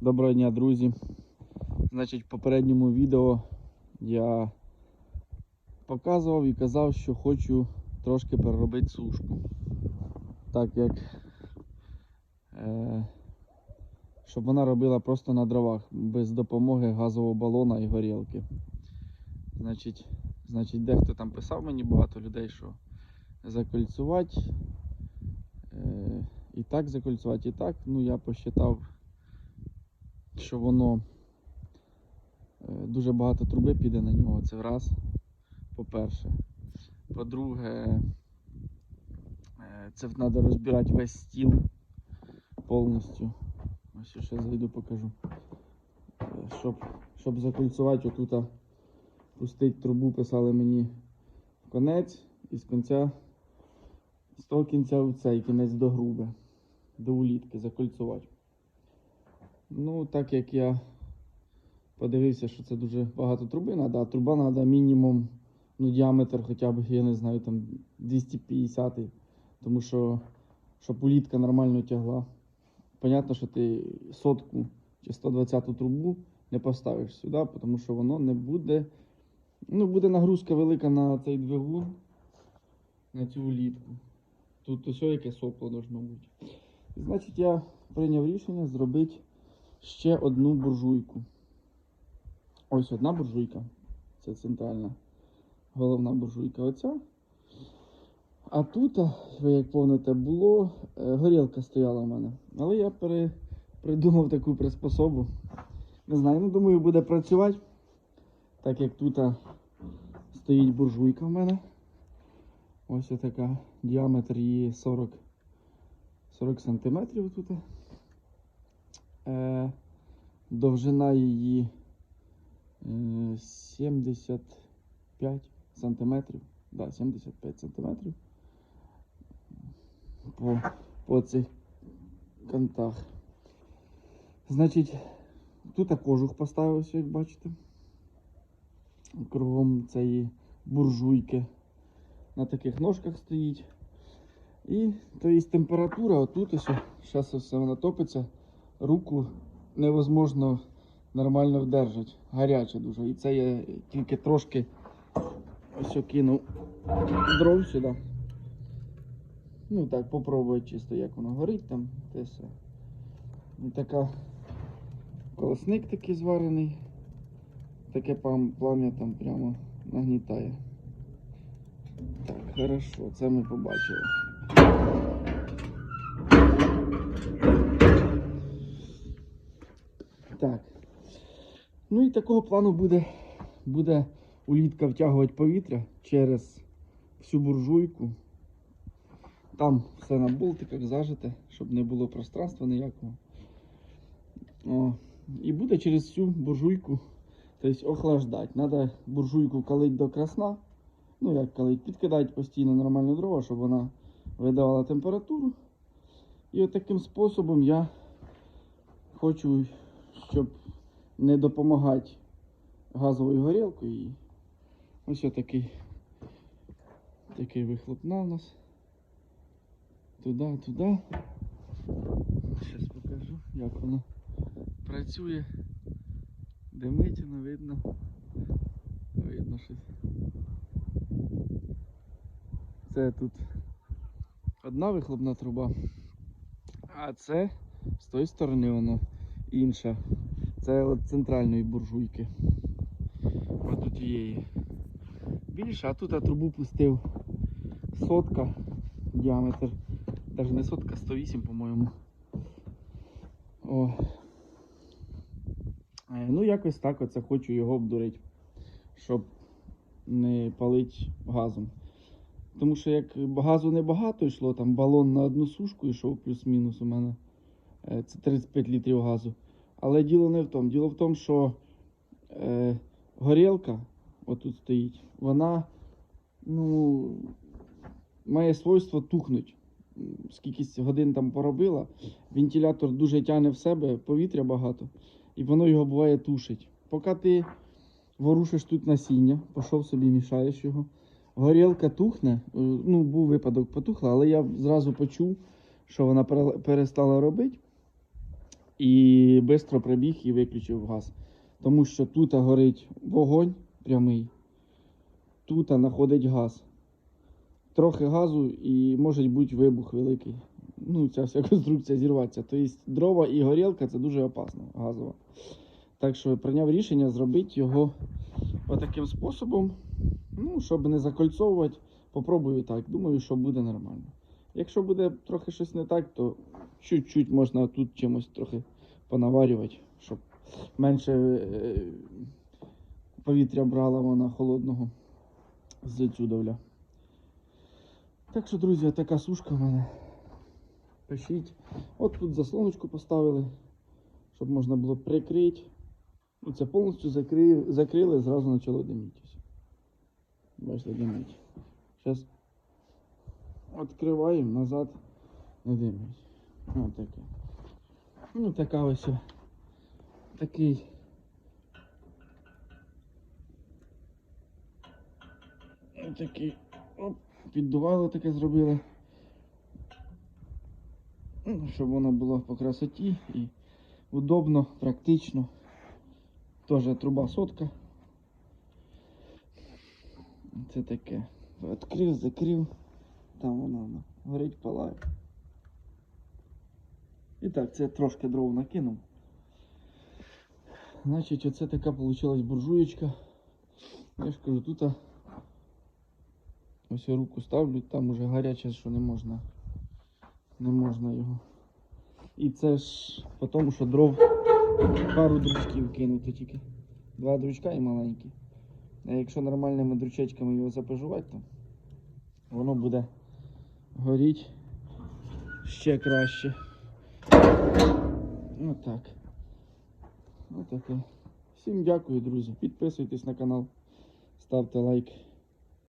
Доброго дня, друзі. Значить, в попередньому відео я показував і казав, що хочу трошки переробити сушку. Так як е, щоб вона робила просто на дровах, без допомоги газового балона і горілки. Значить, значить, дехто там писав мені багато людей, що закольцювати. Е, і так закольцювати, і так. Ну, я посчитав що воно е, дуже багато труби піде на нього. Це раз. По-перше. По-друге, е, це треба розбирати весь стіл повністю. Ось ще зайду покажу. Е, Щоб, щоб закольцювати отут, пустить трубу, писали мені в конець і з кінця, з того кінця в цей кінець до груби, до улітки закольцювати. Ну, так як я подивився, що це дуже багато труби треба, труба треба мінімум ну, діаметр хоча б, я не знаю, там 250 тому що щоб улітка нормально тягла. Понятно, що ти сотку чи 120 трубу не поставиш сюди, тому що воно не буде. Ну, буде нагрузка велика на цей двигун, на цю улітку. Тут ось яке сопло бути. Значить, я прийняв рішення зробити ще одну буржуйку. Ось одна буржуйка. Це центральна головна буржуйка оця. А тут, ви як помните, було е, горілка стояла в мене. Але я пере, придумав таку приспособу. Не знаю, ну думаю, буде працювати. Так як тут стоїть буржуйка в мене. Ось така. Діаметр її 40, 40 сантиметрів тут. Е, довжина її е, 75 сантиметрів. Да, 75 сантиметрів. По, по цих кантах. Значить, тут кожух поставився, як бачите. Кругом цієї буржуйки. На таких ножках стоїть. І то є температура отут ось. Зараз все вона топиться руку невозможно нормально вдержати. Гаряче дуже. І це я тільки трошки ось кинув дров сюди. Ну так, попробую чисто, як воно горить там, те все. І така колосник такий зварений. Таке плам'я там прямо нагнітає. Так, хорошо, це ми побачили. Так. Ну і такого плану буде, буде улітка втягувати повітря через всю буржуйку. Там все на болтиках зажите, щоб не було пространства ніякого. О, і буде через всю буржуйку тобто, охлаждати. Треба буржуйку калити до красна. Ну як калить, підкидати постійно нормальну дрова, щоб вона видавала температуру. І от таким способом я хочу щоб не допомагати газовою горілкою. І ось такий, такий вихлопна у нас. Туди, туди. Зараз покажу, як воно працює. Димить, видно. Видно щось. Це тут одна вихлопна труба, а це з тої сторони воно інша. Це центральної буржуйки. Ось тут її більше, а тут я трубу пустив сотка діаметр. Навіть не сотка, 108, по-моєму. О. Е, Ну, якось так оце хочу його обдурити, щоб не палити газом. Тому що як газу небагато йшло, там балон на одну сушку йшов плюс-мінус у мене. Е, Це 35 літрів газу. Але діло не в тому. Діло в тому, що е, горілка, отут стоїть, вона ну, має свойство тухнути. Скільки годин там поробила, вентилятор дуже тягне в себе, повітря багато, і воно його буває тушить. Поки ти ворушиш тут насіння, пішов собі, мішаєш його. Горілка тухне, е, ну, був випадок потухла, але я зразу почув, що вона перестала робити. І швидко прибіг і виключив газ. Тому що тут горить вогонь прямий, тут знаходить газ. Трохи газу і може бути вибух великий. Ну, ця вся конструкція зірватися. Тобто дрова і горілка це дуже опасно газово. Так що прийняв рішення зробити його отаким способом. Ну, щоб не закольцовувати, попробую так. Думаю, що буде нормально. Якщо буде трохи щось не так, то чуть-чуть можна тут чимось трохи понаварювати, щоб менше е, повітря брала вона холодного з цюдовля. Так що, друзі, така сушка в мене. Пишіть. От тут заслоночку поставили, щоб можна було прикрити. Ну, це повністю закрили, закрили зразу почало диміти. Бачите, димить. Зараз відкриваємо назад, не димить. Ось таке. Ну, така ось. Такий. Ось такий. Оп, піддувало таке зробили. Ну, щоб воно було по красоті і удобно, практично. Тоже труба сотка. Це таке. Відкрив, закрив. Там воно горить, палає. І так, це трошки дров накинув. Значить, оце така вийшла буржуєчка. Я ж кажу, тут ось я руку ставлю, там уже гаряче, що не можна. Не можна його. І це ж по тому, що дров пару дручків кинути тільки. Два дручка і маленькі. А якщо нормальними дручечками його запежувати, то воно буде горіти ще краще. Отак. Отаке. Всім дякую, друзі. Підписуйтесь на канал, ставте лайк.